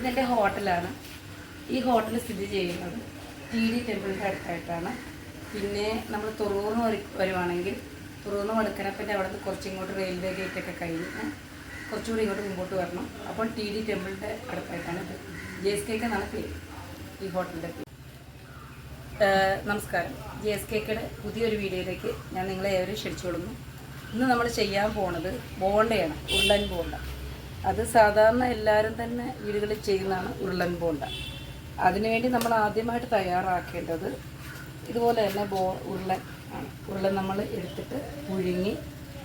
ഇതെന്റെ ഹോട്ടലാണ്. ഈ ഹോട്ടൽ സ്ഥിതി ചെയ്യുന്നത് ടി ഡി ടെമ്പിളിന്റെ അടുത്തായിട്ടാണ്. പിന്നെ നമ്മൾ തുറൂർന്ന് വരു വരുവാണെങ്കിൽ തുറൂർന്ന് വടുക്കനപ്പന്റെ അവിടെ നിന്ന് കുറച്ചിങ്ങോട്ട് റെയിൽവേ ഗേറ്റൊക്കെ കഴിഞ്ഞ് കുറച്ചുകൂടി ഇങ്ങോട്ട് മുമ്പോട്ട് വരണം. അപ്പോൾ ടി ഡി ടെമ്പിളിന്റെ അടുത്തായിട്ടാണ് ഇത്. ജെ എസ് കെക്ക് എന്നാണ് പേര് ഈ ഹോട്ടലിന്റെ പേര്. നമസ്കാരം. ജി എസ് കെക്കയുടെ പുതിയൊരു വീഡിയോയിലേക്ക് ഞാൻ നിങ്ങളെ ഏവരും ക്ഷണിച്ചു കൊടുക്കുന്നു ഇന്ന് നമ്മൾ ചെയ്യാൻ പോണത് ബോണ്ടയാണ് ഉള്ളൻ ബോണ്ട. അത് സാധാരണ എല്ലാവരും തന്നെ വീടുകളിൽ ചെയ്യുന്നതാണ് ഉരുളൻ ബോണ്ട. അതിനുവേണ്ടി നമ്മൾ ആദ്യമായിട്ട് തയ്യാറാക്കേണ്ടത് ഇതുപോലെ തന്നെ ബോ ഉരുളൻ ആണ്. ഉരുളൻ നമ്മൾ എടുത്തിട്ട് പുഴുങ്ങി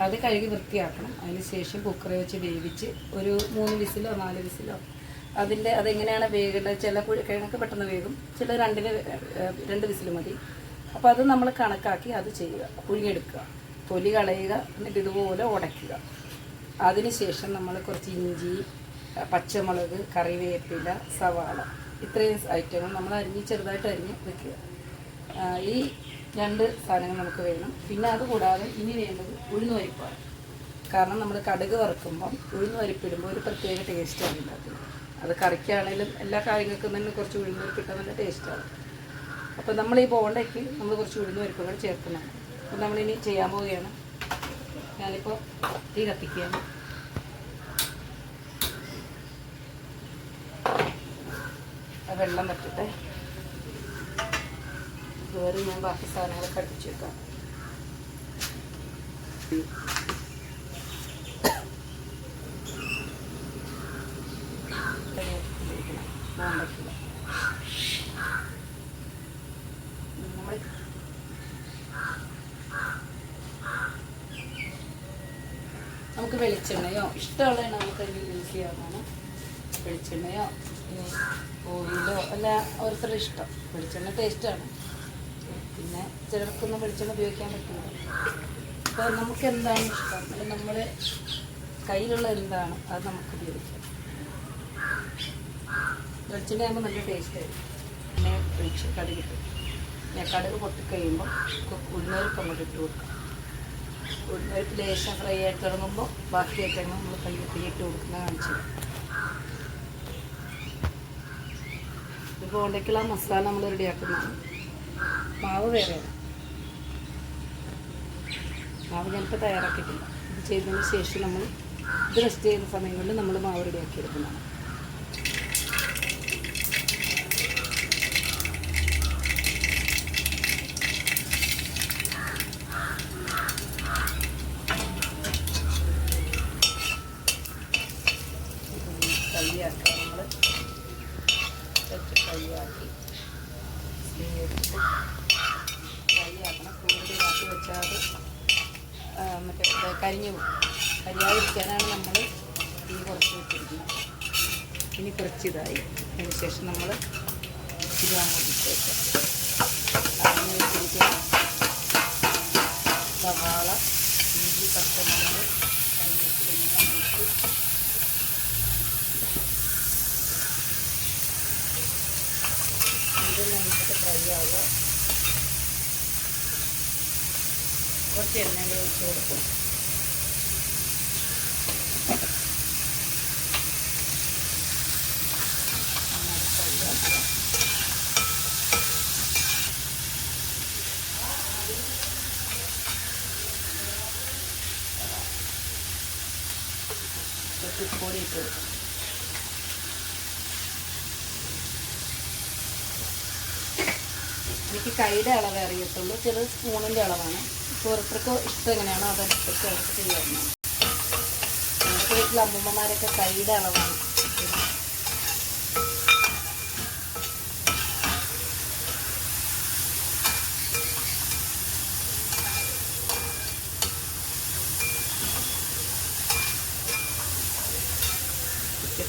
അത് കഴുകി വൃത്തിയാക്കണം. അതിന് ശേഷം കുക്കറിൽ വെച്ച് വേവിച്ച് ഒരു മൂന്ന് വിസിലോ നാല് വിസിലോ അതിന്റെ അതെങ്ങനെയാണ് വേകേണ്ടത്? ചില കിഴക്ക് പെട്ടെന്ന് വേകും. ചില രണ്ടിന് രണ്ട് വിസിൽ മതി. അപ്പോൾ അത് നമ്മൾ കണക്കാക്കി അത് ചെയ്യുക പുഴുങ്ങിയെടുക്കുക തൊലി കളയുക എന്നിട്ട് ഇതുപോലെ ഉടയ്ക്കുക. അതിനുശേഷം നമ്മൾ കുറച്ച് ഇഞ്ചി പച്ചമുളക് കറിവേപ്പില സവാള ഇത്രയും ഐറ്റങ്ങൾ നമ്മൾ അരിഞ്ഞ് ചെറുതായിട്ട് അരിഞ്ഞ് വെക്കുക. ഈ രണ്ട് സാധനങ്ങൾ നമുക്ക് വേണം. പിന്നെ അത് കൂടാതെ ഇനി വേണ്ടത് ഉഴുന്നുപരിപ്പാണ് കാരണം നമ്മൾ കടുക് വറുക്കുമ്പം ഉഴുന്ന് പരിപ്പിടുമ്പോൾ ഒരു പ്രത്യേക ടേസ്റ്റാണ് ഉണ്ടാക്കുന്നത്. അത് കറിക്കാണെങ്കിലും എല്ലാ കാര്യങ്ങൾക്കും തന്നെ കുറച്ച് ഉഴുന്ന് പരിപ്പിട്ടാൽ നല്ല ടേസ്റ്റാണ് അപ്പോൾ നമ്മൾ ഈ ബോണ്ടയ്ക്ക് നമ്മൾ കുറച്ച് ഉഴുന്ന് പരിപ്പുകൾ ചേർക്കുന്നതാണ് അപ്പോൾ നമ്മളിനി ചെയ്യാൻ പോവുകയാണ്. ഞാനിപ്പോൾ തീ കത്തിക്കുകയാണ് വെള്ളം പറ്റട്ടെ ഇതുവരെ ഞാൻ ബാക്കി സാധനങ്ങളൊക്കെ അടുപ്പിച്ച് വെക്കാം ബോണ്ടയ്ക്കുള്ള നമ്മൾ നമുക്ക് വെളിച്ചെണ്ണയോ ഇഷ്ടമുള്ള എണ്ണ നമുക്ക് യൂസ് ചെയ്യാവുന്നതാണ്. വെളിച്ചെണ്ണയോ ഓയിലോ അല്ല ഓരോരുത്തരുടെ ഇഷ്ടം. വെളിച്ചെണ്ണ ടേസ്റ്റാണ് പിന്നെ ചിലർക്കൊന്നും വെളിച്ചെണ്ണ ഉപയോഗിക്കാൻ പറ്റില്ല. അപ്പോൾ നമുക്ക് എന്താണ് ഇഷ്ടം? അല്ലെങ്കിൽ നമ്മൾ കയ്യിലുള്ള എന്താണ് അത് നമുക്ക് ഉപയോഗിക്കാം. വെളിച്ചെണ്ണ ആകുമ്പോൾ നല്ല ടേസ്റ്റായിരിക്കും പിന്നെ വെളിച്ച കടുകിട്ടും ഞാൻ കടുക് പൊട്ടിക്കഴിയുമ്പോൾ ഉള്ളവർക്ക് അങ്ങോട്ട് ഇട്ട് കൊടുക്കാം. ഉഴുന്നരിപ്പ് ലേശം ഫ്രൈ ആയി തുടങ്ങുമ്പോൾ ബാക്കി ഐറ്റങ്ങൾ നമ്മൾ കൈ ഇട്ട് കൊടുക്കുന്ന കാണിച്ചു ഇപ്പോൾ ഉണ്ടെങ്കിലുള്ള മസാല നമ്മൾ റെഡിയാക്കുന്നതാണ് മാവ് വേറെയാണ് മാവ് ഞാനിപ്പോൾ തയ്യാറാക്കിയിട്ടില്ല. ഇത് ചെയ്തതിന് ശേഷം നമ്മൾ ഇത് റെസ്റ്റ് ചെയ്യുന്ന സമയങ്ങളിൽ നമ്മൾ മാവ് റെഡിയാക്കി എടുക്കുന്നതാണ് കൈയാക്കുക നമ്മൾ വെച്ച് ഫ്രൈ ആക്കണം കൂടുതൽ ആക്കി വെച്ചാൽ മറ്റേ കരിഞ്ഞു കരിയാതിരിക്കാനാണ് നമ്മൾ തീ കുറച്ച് വെച്ചിരിക്കുന്നത് ഇനി കുറച്ച് ഇതായി അതിന് ശേഷം നമ്മൾ ഇത് അങ്ങോട്ട് ഇട്ട് വെക്കാം അരിഞ്ഞ് വെച്ചിരിക്കുന്ന സവാള ഇഞ്ചി പച്ചമുളക് ഇത് നമുക്ക് ഫ്രൈ ആവുക കുറച്ച് എണ്ണ കൂടി ഒഴിച്ച് കൊടുക്കും കുറച്ച് പൊടി ഇട്ട് കൊടുക്കും. എനിക്ക് കൈയുടെ അളവ് അറിയത്തുള്ളൂ. ചിലത് സ്പൂണിന്റെ അളവാണ്. ഓരോരുത്തർക്ക് ഇഷ്ടം എങ്ങനെയാണോ അതനുസരിച്ച് അവർക്ക് ചെയ്യാറുണ്ട് ഞങ്ങൾക്ക് വീട്ടിലെ അമ്മൂമ്മമാരൊക്കെ കൈയുടെ അളവാണ്.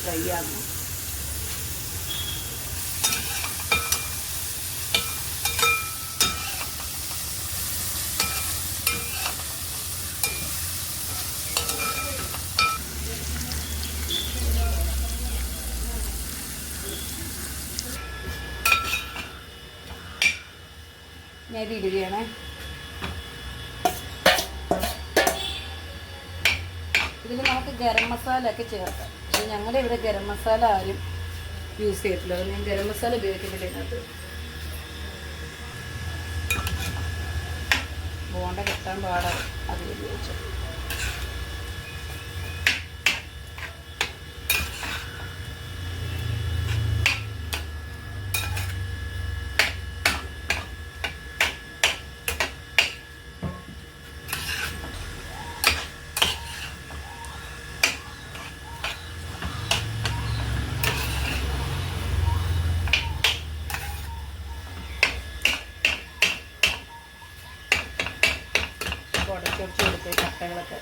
ഫ്രൈ ആകും ഞാൻ ഇതിൽ നമുക്ക് ഗരം മസാല ഒക്കെ ചേർക്കാം. പക്ഷെ ഞങ്ങളുടെ ഇവിടെ ഗരം മസാല ആരും യൂസ് ചെയ്തിട്ടില്ല. ഞാൻ ഗരം മസാല ഉപയോഗിക്കുന്നില്ല ഇതിനകത്ത്. ബോണ്ട കിട്ടാൻ പാടാണ് അത് ഉപയോഗിച്ചു ഉടച്ചുടച്ച് കൊടുത്ത് കട്ടകളൊക്കെ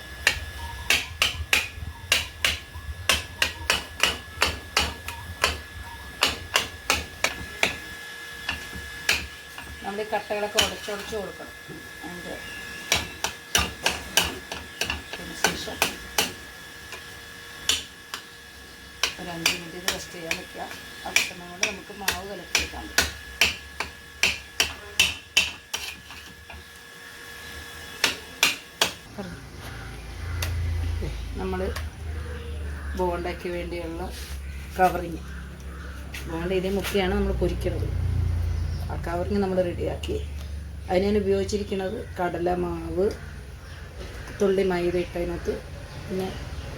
നമ്മൾ ഈ കട്ടകളൊക്കെ ഉടച്ചുടച്ച് കൊടുക്കണം. അതിന്റെ ശേഷം ഒരു അഞ്ച് മിനിറ്റ് ഇത് റെസ്റ്റ് ചെയ്യാൻ വയ്ക്കുക സമയം കൊണ്ട് നമുക്ക് മാവ് കലക്കിയെടുക്കാൻ പറ്റും നമ്മൾ ബോണ്ടയ്ക്ക് വേണ്ടിയുള്ള കവറിങ്. ബോണ്ട ഇതേ മുക്കിയാണ് നമ്മൾ പൊരിക്കുന്നത്. ആ കവറിങ് നമ്മൾ റെഡിയാക്കി. അതിന് ഞാൻ ഉപയോഗിച്ചിരിക്കുന്നത് കടലമാവ് തുള്ളി മൈദ ഇട്ടതിനകത്ത് പിന്നെ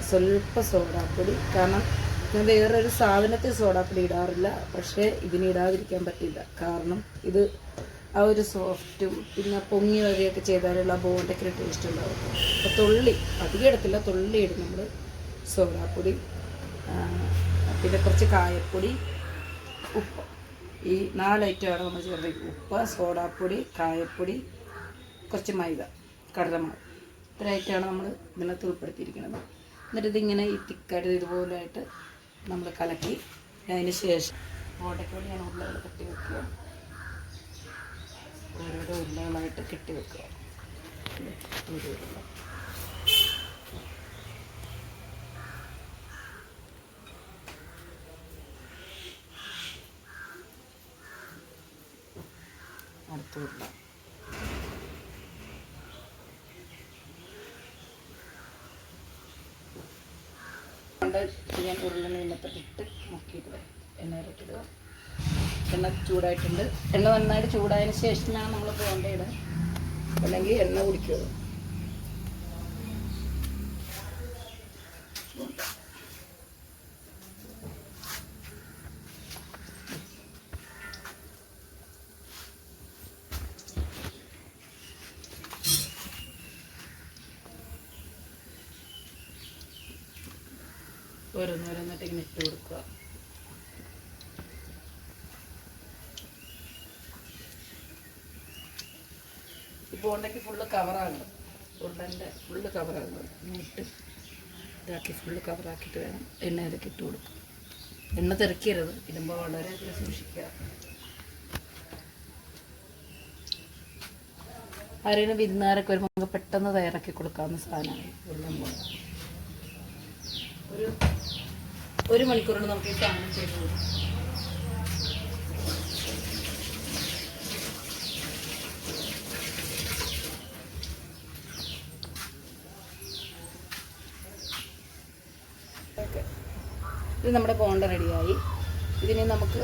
സ്വല്പ സോഡാപ്പൊടി. കാരണം ഞാൻ വേറൊരു സാധനത്തിൽ സോഡാപ്പൊടി ഇടാറില്ല. പക്ഷേ ഇതിന് ഇടാതിരിക്കാൻ പറ്റില്ല. കാരണം ഇത് ആ ഒരു സോഫ്റ്റും പിന്നെ പൊങ്ങി വരികയൊക്കെ ചെയ്താലുള്ള ബോണ്ടയ്ക്ക് ടേസ്റ്റ് ഉണ്ടാവും. അപ്പോൾ തുള്ളി അധികം എടുക്കില്ല തുള്ളി ഇടും നമ്മൾ സോഡാപ്പൊടി പിന്നെ കുറച്ച് കായപ്പൊടി ഉപ്പ്. ഈ നാല് ഐറ്റമാണ് നമ്മൾ ചേർത്ത് ഉപ്പ് സോഡാപ്പൊടി കായപ്പൊടി കുറച്ച് മൈദ കടലമാവ്. ഇത്ര ഐറ്റമാണ് നമ്മൾ ഇതിനകത്ത് ഉൾപ്പെടുത്തിയിരിക്കുന്നത്. എന്നിട്ട് ഇതിങ്ങനെ ഈ തിക്കായിട്ട് ഇതുപോലെയായിട്ട് നമ്മൾ കലക്കി അതിന് ശേഷം ബോണ്ടയ്ക്ക് വേണ്ടി ഞാൻ കെട്ടി വെക്കുക. ഓരോരോ ഉരുളകളായിട്ട് കെട്ടി വെക്കുക. അടുത്ത ഉരുള കൊണ്ട് ഞാൻ ഉരുള നീളത്തിട്ടിട്ട് മുക്കിയിട്ട് വരും എണ്ണയിലിട്ടിടുക. എണ്ണ ചൂടായിട്ടുണ്ട്. എണ്ണ നന്നായിട്ട് ചൂടായതിന് ശേഷമാണ് നമ്മൾ പോകേണ്ടത്. അല്ലെങ്കിൽ എണ്ണ കുടിക്കുള്ളൂ ഓരോന്നോരോന്നിട്ട് ഇങ്ങനെ ഇട്ട് കൊടുക്കുക. ഇപ്പൊ ഉണ്ടെങ്കിൽ ഫുള്ള് കവറാണ് ഉരുളന്റെ ഫുള്ള് കവറാണ് ഇട്ട് ഇതാക്കി ഫുള്ള് കവറാക്കിയിട്ട് വേണം എണ്ണ ഇതൊക്കെ ഇട്ട് കൊടുക്കും എണ്ണ തെറിക്കരുത്. ഇടുമ്പോൾ വളരെ സൂക്ഷിക്കുക. ആരെങ്കിലും വിരുന്നാരൊക്കെ വരുമ്പോൾ നമുക്ക് പെട്ടെന്ന് തയ്യാറാക്കി കൊടുക്കാവുന്ന സാധനമാണ് ഉരുളൻ പോലെ ഒരു ഒരു മണിക്കൂർ കൊണ്ട് നമുക്ക് ഈ സാധനം ചെയ്തു ഇത് നമ്മുടെ ബോണ്ട റെഡിയായി. ഇതിനെ നമുക്ക്